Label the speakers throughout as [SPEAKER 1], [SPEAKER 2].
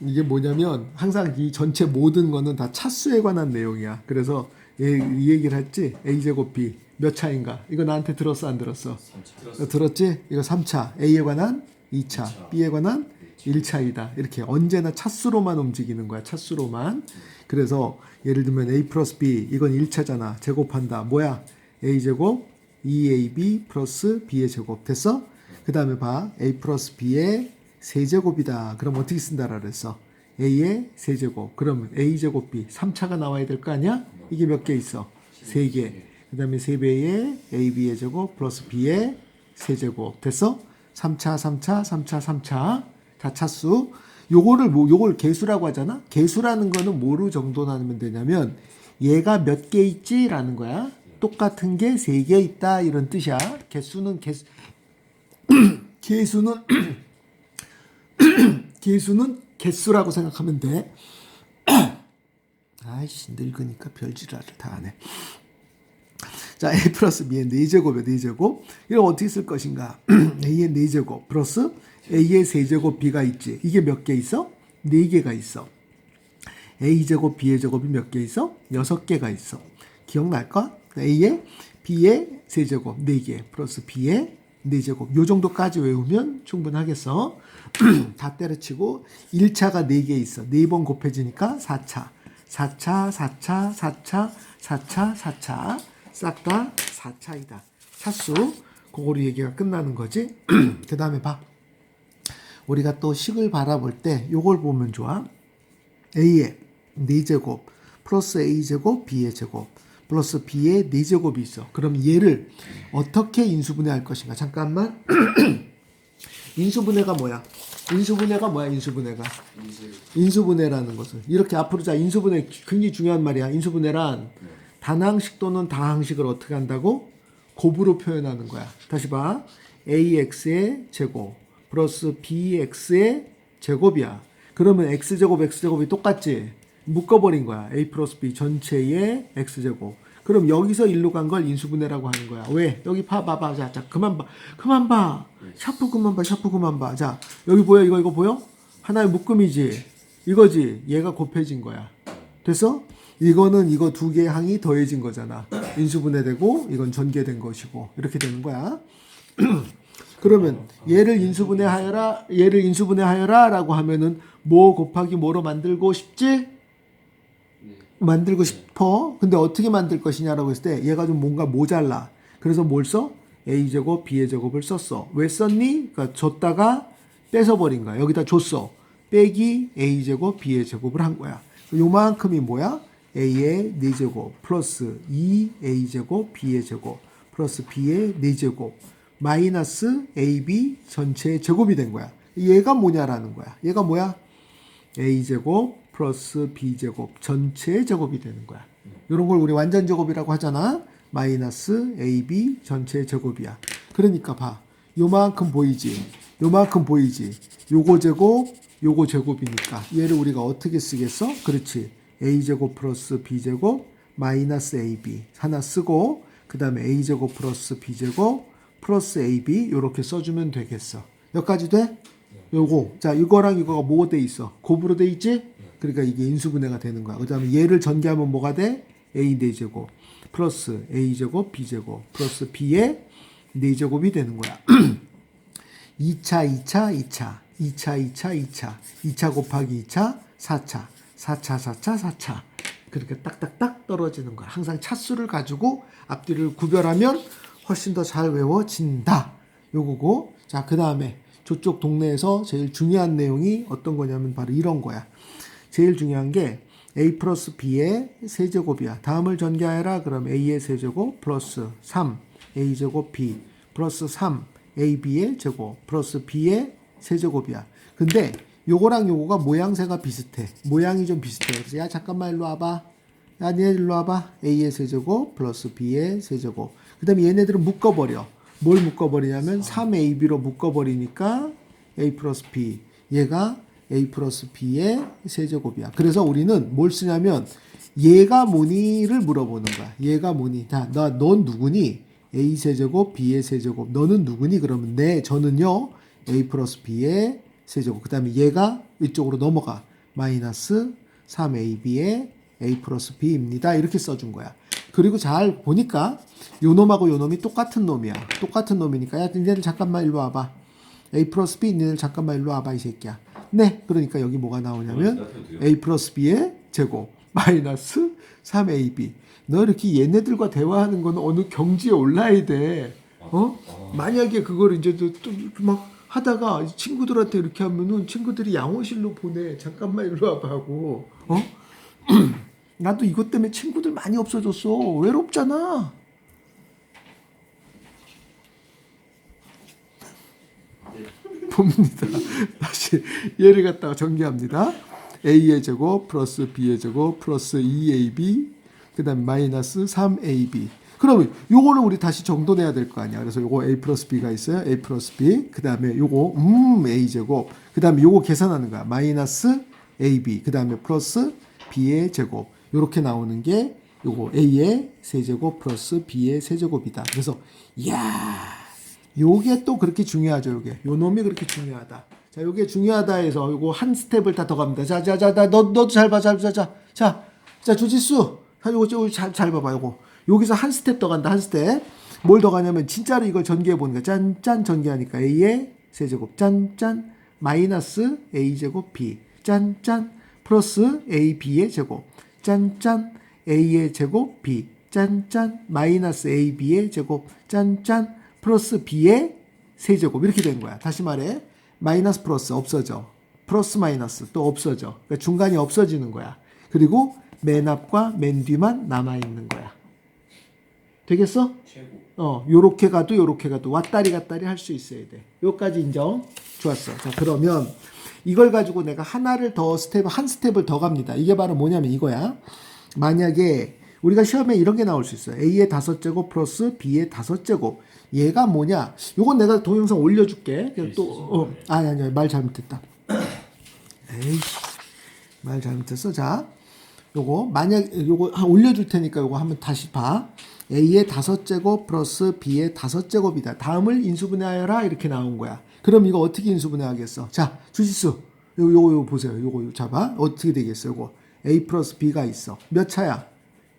[SPEAKER 1] 이게 뭐냐면 항상 이 전체 모든 거는 다 차수에 관한 내용이야. 그래서 얘, 이 얘기를 했지. A 제곱 B 몇 차인가? 이거 나한테 들었어 안 들었어? 어, 들었지? 이거 3차. A에 관한 2차, B에 관한 1차이다. 이렇게 언제나 차수로만 움직이는 거야. 차수로만. 그래서 예를 들면 A 플러스 B 이건 1차잖아. 제곱한다. 뭐야? A 제곱 2AB 플러스 B의 제곱 됐어? 그 다음에 봐. A 플러스 B의 세제곱이다. 그럼 어떻게 쓴다라 그랬어? A의 세제곱. 그러면 A 제곱 B 3차가 나와야 될 거 아니야? 이게 몇 개 있어? 3개. 그 다음에 3배의 AB의 제곱 플러스 B의 세제곱. 됐어? 3차, 3차, 3차, 3차. 다 차수. 요거를 뭐 요걸 개수라고 하잖아. 개수라는 거는 뭐로 정돈하면 되냐면 얘가 몇 개 있지라는 거야. 똑같은 게세개 있다 이런 뜻이야. 개수는 개수 개수는 개수는 개수라고 생각하면 돼. 아이씨 늙으니까 별지랄을 다 하네. 자, a 플러스 b의 4제곱에 4제곱. 이걸 어떻게 쓸 것인가? a의 4제곱 플러스 a의 세제곱 b가 있지. 이게 몇 개 있어? 4개가 있어. a제곱 b의 제곱이 몇 개 있어? 6개가 있어. 기억날까? a의 b의 세제곱 4개 플러스 b의 4제곱. 요 정도까지 외우면 충분하겠어. 다 때려치고 1차가 4개 있어. 4번 곱해지니까 4차. 4차, 4차, 4차, 4차, 4차. 싹 다 4차이다. 차수. 그거로 얘기가 끝나는 거지. 그 다음에 봐. 우리가 또 식을 바라볼 때 요걸 보면 좋아. A의 4제곱 플러스 A제곱 B의 제곱 플러스 B의 4제곱이 있어. 그럼 얘를 어떻게 인수분해할 것인가? 잠깐만. 인수분해가 뭐야? 인수분해가 뭐야? 인수분해가 인수분해라는 것은 이렇게 앞으로 자 인수분해 굉장히 중요한 말이야. 인수분해란 단항식 또는 다항식을 어떻게 한다고? 곱으로 표현하는 거야. 다시 봐. ax의 제곱 플러스 bx의 제곱이야. 그러면 x제곱 x제곱이 똑같지? 묶어버린 거야. a 플러스 b 전체의 x제곱. 그럼 여기서 일로 간 걸 인수분해라고 하는 거야. 왜? 여기 봐, 봐봐. 자, 자, 그만 봐. 그만 봐. 샤프 그만 봐. 샤프 그만 봐. 자, 여기 보여? 이거, 이거 보여? 하나의 묶음이지. 이거지. 얘가 곱해진 거야. 됐어? 이거는 이거 두 개의 항이 더해진 거잖아. 인수분해되고, 이건 전개된 것이고. 이렇게 되는 거야. 그러면 얘를 인수분해하여라, 얘를 인수분해하여라 라고 하면은 뭐 곱하기 뭐로 만들고 싶지? 만들고 싶어. 근데 어떻게 만들 것이냐라고 했을 때 얘가 좀 뭔가 모자라. 그래서 뭘 써? a 제곱 b의 제곱을 썼어. 왜 썼니? 그러니까 줬다가 뺏어버린 거야. 여기다 줬어. 빼기 a 제곱 b의 제곱을 한 거야. 요만큼이 뭐야? a의 4제곱 플러스 2a 제곱 b의 제곱 플러스 b의 4제곱 마이너스 ab 전체의 제곱이 된 거야. 얘가 뭐냐라는 거야. 얘가 뭐야? a제곱 플러스 b제곱 전체의 제곱이 되는 거야. 이런 걸 우리 완전 제곱이라고 하잖아. 마이너스 ab 전체의 제곱이야. 그러니까 봐. 요만큼 보이지? 요만큼 보이지? 요거 제곱, 요거 제곱이니까 얘를 우리가 어떻게 쓰겠어? 그렇지. a제곱 플러스 b제곱 마이너스 ab 하나 쓰고 그 다음에 a제곱 플러스 b제곱 플러스 ab 요렇게 써주면 되겠어. 여기까지 돼? 요거 자 이거랑 이거가 뭐가 돼 있어? 곱으로 돼 있지? 그러니까 이게 인수분해가 되는 거야. 그 다음에 얘를 전개하면 뭐가 돼? a 4 제곱 플러스 a 제곱 b 제곱 플러스 b의 4 제곱이 되는 거야. 2차 2차 2차 2차 2차 2차 2차 곱하기 2차 4차 4차 4차 4차 그렇게 딱딱딱 떨어지는 거야. 항상 차수를 가지고 앞뒤를 구별하면 훨씬 더 잘 외워진다. 요거고 자 그 다음에 저쪽 동네에서 제일 중요한 내용이 어떤 거냐면 바로 이런 거야. 제일 중요한 게 a 플러스 b의 세제곱이야. 다음을 전개하여라. 그럼 a의 세제곱 플러스 3 a 제곱 b 플러스 3 ab의 제곱 플러스 b의 세제곱이야. 근데 요거랑 요거가 모양새가 비슷해. 모양이 좀 비슷해. 그래서 야 잠깐만 일로 와봐. 야 니네 일로 와봐. a의 세제곱 플러스 b의 세제곱. 그 다음에 얘네들은 묶어버려. 뭘 묶어버리냐면 3ab로 묶어버리니까 a 플러스 b. 얘가 a 플러스 b의 세제곱이야. 그래서 우리는 뭘 쓰냐면 얘가 뭐니를 물어보는 거야. 얘가 뭐니? 자, 나넌 누구니? a 세제곱 b의 세제곱. 너는 누구니? 그러면 네, 저는요 a 플러스 b의 세제곱. 그다음에 얘가 이쪽으로 넘어가. 마이너스 3ab의 a 플러스 b입니다. 이렇게 써준 거야. 그리고 잘 보니까 요 놈하고 요 놈이 똑같은 놈이야. 똑같은 놈이니까 야 니네들 잠깐만 일로 와봐. a 플러스 b 니네들 잠깐만 일로 와봐 이 새끼야. 네. 그러니까 여기 뭐가 나오냐면 a 플러스 b의 제곱 마이너스 3ab. 너 이렇게 얘네들과 대화하는 건 어느 경지에 올라야 돼. 어? 만약에 그걸 이제 또막 하다가 친구들한테 이렇게 하면은 친구들이 양호실로 보내. 잠깐만 일로 와봐 하고. 어? 나도 이것 때문에 친구들 많이 없어졌어. 외롭잖아. 봅니다. 다시 얘를 갖다가 전개합니다. a의 제곱 플러스 b의 제곱 플러스 2ab 그다음 마이너스 3ab. 그러면 요거는 우리 다시 정돈해야 될 거 아니야. 그래서 요거 a 플러스 b가 있어요. a 플러스 b. 그다음에 요거 음 a 제곱. 그다음에 요거 계산하는 거야. 마이너스 ab. 그다음에 플러스 b의 제곱. 요렇게 나오는 게 요거 a의 세제곱 플러스 b의 세제곱이다. 그래서 이야 요게 또 그렇게 중요하죠, 요게. 요 놈이 그렇게 중요하다. 자, 요게 중요하다 해서 요거 한 스텝을 다 더 갑니다. 자, 자, 자, 나, 너, 너도 잘 봐, 잘 봐, 자, 자, 자, 자, 주지수. 자, 요거, 요거 잘, 잘 봐봐, 요거. 여기서 한 스텝 더 간다, 한 스텝. 뭘 더 가냐면, 진짜로 이걸 전개해 보는 거야. 짠, 짠, 전개하니까. A의 세제곱. 짠, 짠, 마이너스 A제곱 B. 짠, 짠, 플러스 AB의 제곱. 짠, 짠, A의 제곱 B. 짠, 짠, 마이너스 AB의 제곱. 짠, 짠, 플러스 b의 세제곱 이렇게 된 거야. 다시 말해 마이너스 플러스 없어져. 플러스 마이너스 또 없어져. 그러니까 중간이 없어지는 거야. 그리고 맨 앞과 맨 뒤만 남아 있는 거야. 되겠어?
[SPEAKER 2] 최고.
[SPEAKER 1] 어, 요렇게 가도 요렇게 가도 왔다리 갔다리 할 수 있어야 돼. 요까지 인정. 좋았어. 자, 그러면 이걸 가지고 내가 하나를 더 스텝 한 스텝을 더 갑니다. 이게 바로 뭐냐면 이거야. 만약에 우리가 시험에 이런 게 나올 수 있어요. A의 다섯 제곱 플러스 B의 다섯 제곱. 얘가 뭐냐? 요건 내가 동영상 올려줄게. 또, 어, 아니, 아니, 말 잘못했다. 에이씨, 말 잘못했어. 자, 요거, 만약, 요거 한 올려줄 테니까 요거 한번 다시 봐. A의 다섯 제곱 플러스 B의 다섯 제곱이다. 다음을 인수분해하여라. 이렇게 나온 거야. 그럼 이거 어떻게 인수분해하겠어? 자, 주지수. 요거, 요거, 요거 보세요. 요거, 요거 잡아. 어떻게 되겠어? 요거. A 플러스 B가 있어. 몇 차야?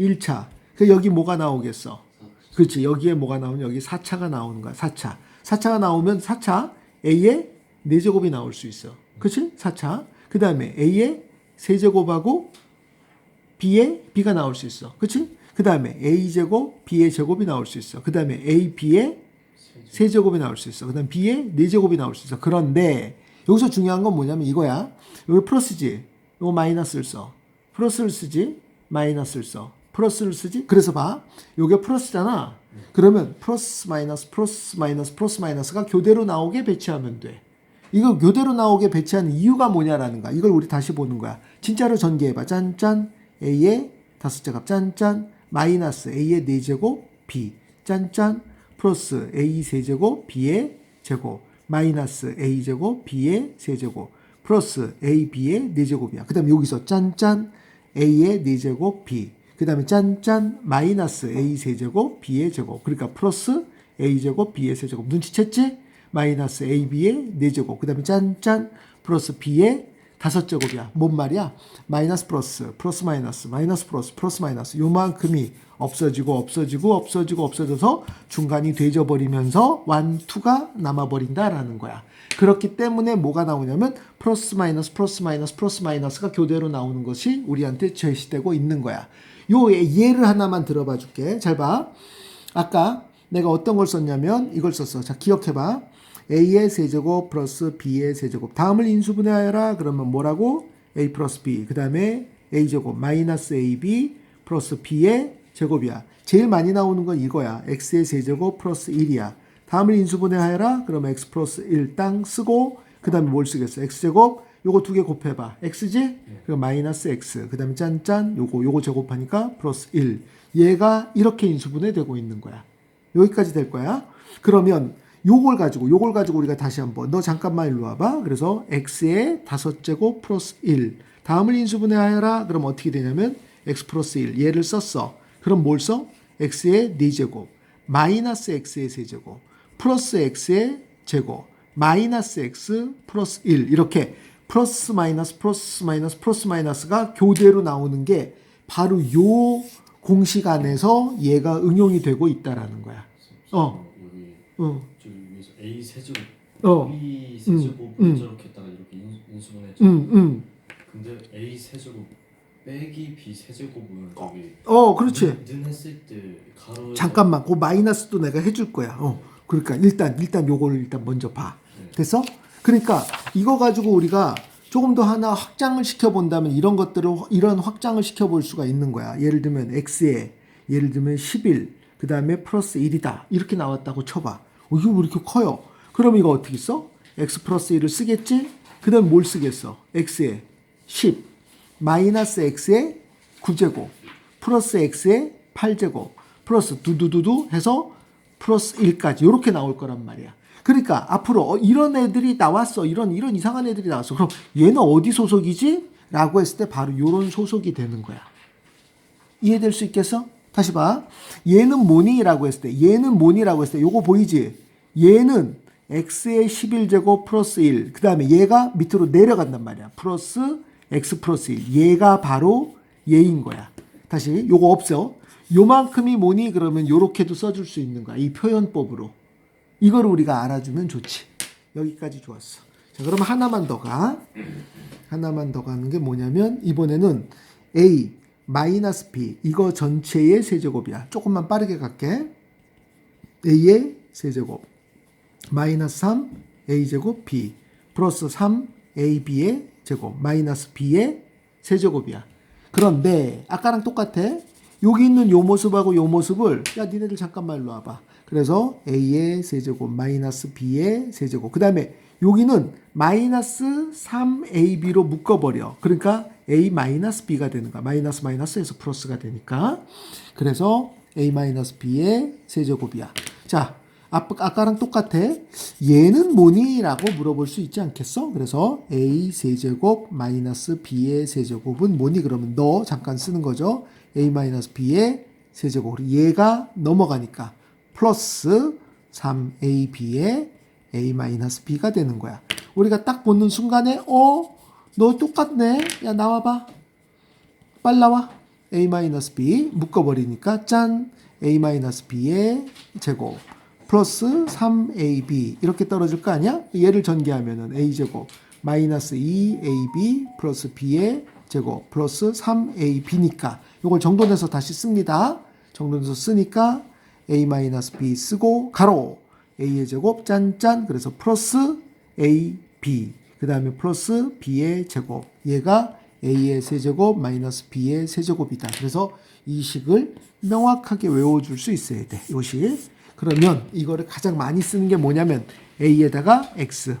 [SPEAKER 1] 1차. 그 여기 뭐가 나오겠어? 그렇지. 여기에 뭐가 나오면 여기 4차가 나오는 거야. 4차. 4차가 나오면 4차 A의 4제곱이 나올 수 있어. 그렇지? 4차. 그 다음에 A의 세제곱하고 B의 B가 나올 수 있어. 그렇지? 그 다음에 A제곱, B의 제곱이 나올 수 있어. 그 다음에 A, B의 세제곱이 나올 수 있어. 그 다음 B의 4제곱이 나올 수 있어. 그런데 여기서 중요한 건 뭐냐면 이거야. 여기 플러스지. 이거 마이너스를 써. 플러스를 쓰지. 마이너스를 써. 플러스를 쓰지? 그래서 봐. 요게 플러스잖아. 그러면 플러스 마이너스 플러스 마이너스 플러스 마이너스가 교대로 나오게 배치하면 돼. 이거 교대로 나오게 배치하는 이유가 뭐냐라는 거야. 이걸 우리 다시 보는 거야. 진짜로 전개해봐. 짠짠 A의 다섯 제곱 짠짠 마이너스 A의 네 제곱 B 짠짠 플러스 A 세제곱 B의 제곱 마이너스 A 제곱 B의 세제곱 플러스 A B의 네 제곱이야. 그 다음 여기서 짠짠 A의 네 제곱 B 그 다음에 짠짠 마이너스 a 세제곱 b의 제곱. 그러니까 플러스 a 제곱 b의 세제곱. 눈치챘지? 마이너스 ab의 4제곱. 그 다음에 짠짠 플러스 b의 다섯 제곱이야. 뭔 말이야? 마이너스 플러스 플러스 마이너스 마이너스 플러스 플러스 마이너스. 요만큼이 없어지고 없어지고 없어지고 없어져서 중간이 되져버리면서 완투가 남아버린다라는 거야. 그렇기 때문에 뭐가 나오냐면 플러스 마이너스 플러스 마이너스 플러스 마이너스가 교대로 나오는 것이 우리한테 제시되고 있는 거야 요 예를 하나만 들어봐 줄게. 잘 봐. 아까 내가 어떤 걸 썼냐면 이걸 썼어. 자, 기억해 봐. a의 세제곱 플러스 b의 세제곱. 다음을 인수분해하여라. 그러면 뭐라고? a 플러스 b. 그 다음에 a제곱 마이너스 ab 플러스 b의 제곱이야. 제일 많이 나오는 건 이거야. x의 세제곱 플러스 1이야. 다음을 인수분해하여라. 그러면 x 플러스 1 땅 쓰고 그 다음에 뭘 쓰겠어? x제곱 요거 두 개 곱해봐. x지? 그럼 마이너스 x. 그 다음에 짠짠 요거 요거 제곱하니까 플러스 1. 얘가 이렇게 인수분해 되고 있는 거야. 여기까지 될 거야. 그러면 요걸 가지고 요걸 가지고 우리가 다시 한번 너 잠깐만 일로 와봐. 그래서 x의 다섯 제곱 플러스 1. 다음을 인수분해하여라. 그럼 어떻게 되냐면 x 플러스 1. 얘를 썼어. 그럼 뭘 써? x의 4제곱 마이너스 x의 세제곱 플러스 x의 제곱 마이너스 x 플러스 1 이렇게 플러스 마이너스 플러스 마이너스 플러스 마이너스가 교대로 나오는 게 바로 요 공식 안에서 얘가 응용이 되고 있다라는 거야. 어.
[SPEAKER 2] 여기
[SPEAKER 1] 어.
[SPEAKER 2] 저기 위에서 A 세제곱
[SPEAKER 1] 어.
[SPEAKER 2] B 세제곱
[SPEAKER 1] 음, 음.
[SPEAKER 2] 저렇게 했다가 이렇게 인, 인수분해
[SPEAKER 1] 음, 음.
[SPEAKER 2] 근데 A 세제곱 빼기 B 세제곱은 저기
[SPEAKER 1] 어, 그렇지.
[SPEAKER 2] 는, 는 했을 때 가로
[SPEAKER 1] 잠깐만, 그 마이너스도 내가 해줄 거야. 어, 그러니까 일단 일단 요거를 일단 먼저 봐. 됐어? 그러니까 이거 가지고 우리가 조금 더 하나 확장을 시켜 본다면 이런 것들을 이런 확장을 시켜 볼 수가 있는 거야. 예를 들면 x에 예를 들면 11, 그 다음에 플러스 1이다 이렇게 나왔다고 쳐봐. 어, 이거 왜 이렇게 커요? 그럼 이거 어떻게 써? x 플러스 1을 쓰겠지? 그 다음 뭘 쓰겠어? x에 10, 마이너스 x에 9제곱, 플러스 x에 8제곱, 플러스 두두두두 해서 플러스 1까지 이렇게 나올 거란 말이야. 그러니까 앞으로 어, 이런 애들이 나왔어. 이런 이런 이상한 애들이 나왔어. 그럼 얘는 어디 소속이지? 라고 했을 때 바로 이런 소속이 되는 거야. 이해될 수 있겠어? 다시 봐. 얘는 뭐니라고 했을 때 얘는 뭐니라고 했을 때 요거 보이지? 얘는 x의 11제곱 플러스 1. 그다음에 얘가 밑으로 내려간단 말이야. 플러스 x 플러스 1. 얘가 바로 얘인 거야. 다시 요거 없어. 요만큼이 뭐니 그러면 요렇게도 써줄 수 있는 거야. 이 표현법으로. 이걸 우리가 알아주면 좋지. 여기까지 좋았어. 자, 그럼 하나만 더 가. 하나만 더 가는 게 뭐냐면 이번에는 a 마이너스 b 이거 전체의 세제곱이야. 조금만 빠르게 갈게. a의 세제곱 마이너스 3 a 제곱 b 플러스 3 a b의 제곱 마이너스 b의 세제곱이야. 그런데 아까랑 똑같아. 여기 있는 요 모습하고 요 모습을 야 니네들 잠깐만 일로 와봐. 그래서 a의 세제곱 마이너스 b의 세제곱. 그 다음에 여기는 마이너스 3ab로 묶어버려. 그러니까 a 마이너스 b가 되는 거야. 마이너스 마이너스에서 플러스가 되니까. 그래서 a 마이너스 b의 세제곱이야. 자, 아까- 아까랑 똑같아. 얘는 뭐니? 라고 물어볼 수 있지 않겠어? 그래서 a 세제곱 마이너스 b의 세제곱은 뭐니? 그러면 너 잠깐 쓰는 거죠. a 마이너스 b의 세제곱. 얘가 넘어가니까 플러스 3ab의 a 마이너스 b가 되는 거야. 우리가 딱 보는 순간에 어? 너 똑같네. 야 나와 봐. 빨리 나와. a 마이너스 b 묶어 버리니까 짠 a 마이너스 b의 제곱 플러스 3ab 이렇게 떨어질 거 아니야? 얘를 전개하면은 a 제곱 마이너스 2ab 플러스 b의 제곱 플러스 3ab니까 이걸 정돈해서 다시 씁니다. 정돈해서 쓰니까 a 마이너스 b 쓰고 가로 a의 제곱 짠짠 그래서 플러스 ab 그 다음에 플러스 b의 제곱 얘가 a의 세제곱 마이너스 b의 세제곱이다. 그래서 이 식을 명확하게 외워줄 수 있어야 돼. 이 식. 그러면 이거를 가장 많이 쓰는 게 뭐냐면 a에다가 x,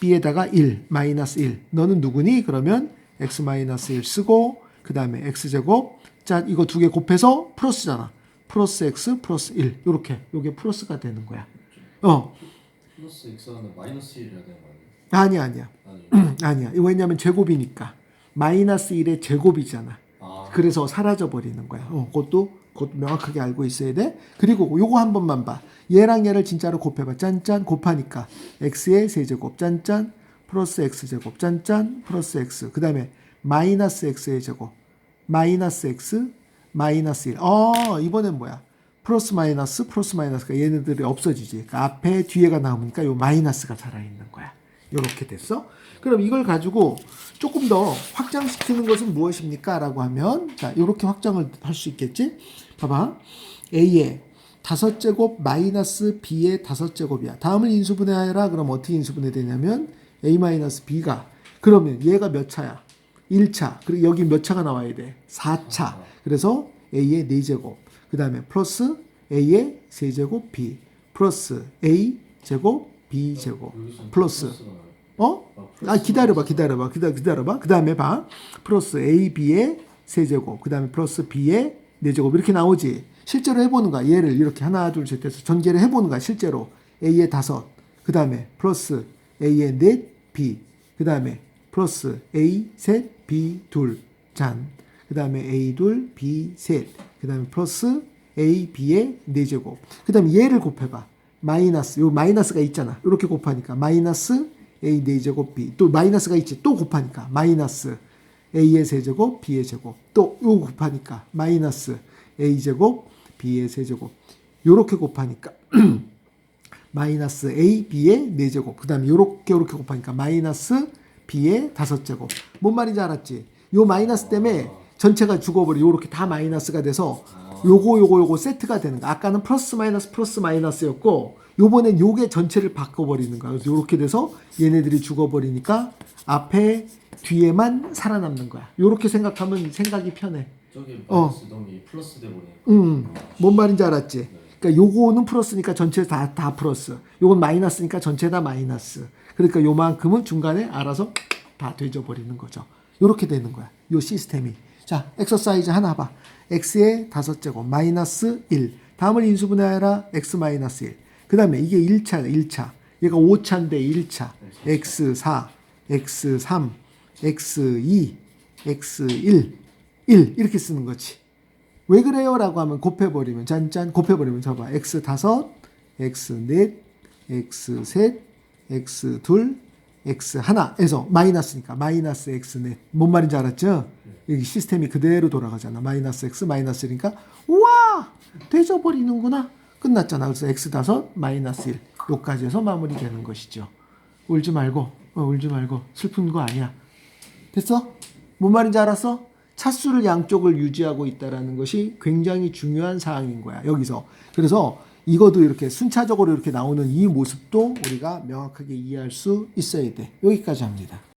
[SPEAKER 1] b에다가 1, 마이너스 1. 너는 누구니? 그러면 x 마이너스 1 쓰고 그 다음에 x제곱 자 이거 두 개 곱해서 플러스잖아. 플러스 x 플러스 1 요렇게 요게 플러스가 되는 거야. 어
[SPEAKER 2] 플러스 x는 마이너스 1이 해야 되는 거?
[SPEAKER 1] 아니야 아니야
[SPEAKER 2] 아니
[SPEAKER 1] 아니야 이거 왜냐면 제곱이니까 마이너스 1의 제곱이잖아.
[SPEAKER 2] 아
[SPEAKER 1] 그래서 사라져 버리는 거야. 어, 그것도 그것도 명확하게 알고 있어야 돼. 그리고 요거 한 번만 봐. 얘랑 얘를 진짜로 곱해봐. 짠짠 곱하니까 x의 세제곱 짠짠 플러스 x 제곱 짠짠 플러스 x 그 다음에 마이너스 x의 제곱 마이너스 x 마이너스 1. 어 이번엔 뭐야? 플러스 마이너스 플러스 마이너스가 얘네들이 없어지지. 그러니까 앞에 뒤에가 나오니까 요 마이너스가 살아있는 거야. 요렇게 됐어. 그럼 이걸 가지고 조금 더 확장시키는 것은 무엇입니까? 라고 하면 자 요렇게 확장을 할 수 있겠지? 봐봐. a의 다섯 제곱 마이너스 b의 다섯 제곱이야. 다음을 인수분해하라. 그럼 어떻게 인수분해 되냐면 a 마이너스 b가 그러면 얘가 몇 차야? 1차. 그리고 여기 몇 차가 나와야 돼? 4차. 그래서 a의 4제곱. 그 다음에 플러스 a의 세제곱 b. 플러스 a 제곱 b 제곱. 플러스. 어? 아 기다려봐 기다려봐 기다려 기다려봐 그 다음에 봐 플러스 a b의 세제곱 그 다음에 플러스 b의 네제곱 이렇게 나오지 실제로 해보는 거야 얘를 이렇게 하나 둘 셋 해서 전개를 해보는 거야 실제로 a의 다섯 그 다음에 플러스 a의 넷 b 그 다음에 플러스 a 셋 b 둘 잔 그 다음에 a 둘 b 셋 그 다음에 플러스 a b의 네제곱. 그 다음에 얘를 곱해봐. 마이너스 요 마이너스가 있잖아. 이렇게 곱하니까 마이너스 A 4제곱 B. 또 마이너스가 있지. 또 곱하니까 마이너스 A의 세제곱 B의 제곱. 또 요거 곱하니까 마이너스 A제곱 B의 세제곱. 요렇게 곱하니까 마이너스 A, B의 4제곱. 그 다음에 요렇게 요렇게 곱하니까 마이너스 B의 5제곱. 뭔 말인지 알았지? 요 마이너스 때문에 전체가 죽어버려. 요렇게 다 마이너스가 돼서 요거 요거 요거 세트가 되는 거야. 아까는 플러스 마이너스 플러스 마이너스였고 요번엔 요게 전체를 바꿔버리는 거야. 그래서 요렇게 돼서 얘네들이 죽어버리니까 앞에 뒤에만 살아남는 거야. 요렇게 생각하면 생각이 편해.
[SPEAKER 2] 저기
[SPEAKER 1] 어.
[SPEAKER 2] 마이너스 놈이 플러스 돼 버리니까.
[SPEAKER 1] 음, 뭔 말인지 알았지? 그러니까 요거는 플러스니까 전체 다, 다 플러스. 요건 마이너스니까 전체 다 마이너스. 그러니까 요만큼은 중간에 알아서 다 되져버리는 거죠. 요렇게 되는 거야. 요 시스템이. 자, 엑서사이즈 하나 봐. x의 다섯 제곱 마이너스 1. 다음을 인수분해하라 x 마이너스 1. 그 다음에 이게 1차, 1차. 얘가 5차인데 1차. x4, x3, x2, x1, 1. 이렇게 쓰는 거지. 왜 그래요? 라고 하면 곱해버리면 짠짠 곱해버리면 잡아. X 다섯 x 넷 x 셋 x 둘 x 하나에서 마이너스니까 마이너스 x 넷 뭔 말인지 알았죠? 여기 시스템이 그대로 돌아가잖아. 마이너스 x 마이너스니까 우와! 되져버리는구나. 끝났잖아. 그래서 x 다섯 마이너스 1 요까지 해서 마무리되는 것이죠. 울지 말고 어, 울지 말고. 슬픈 거 아니야. 됐어? 뭔 말인지 알았어? 차수를 양쪽을 유지하고 있다라는 것이 굉장히 중요한 사항인 거야. 여기서. 그래서 이것도 이렇게 순차적으로 이렇게 나오는 이 모습도 우리가 명확하게 이해할 수 있어야 돼. 여기까지 합니다.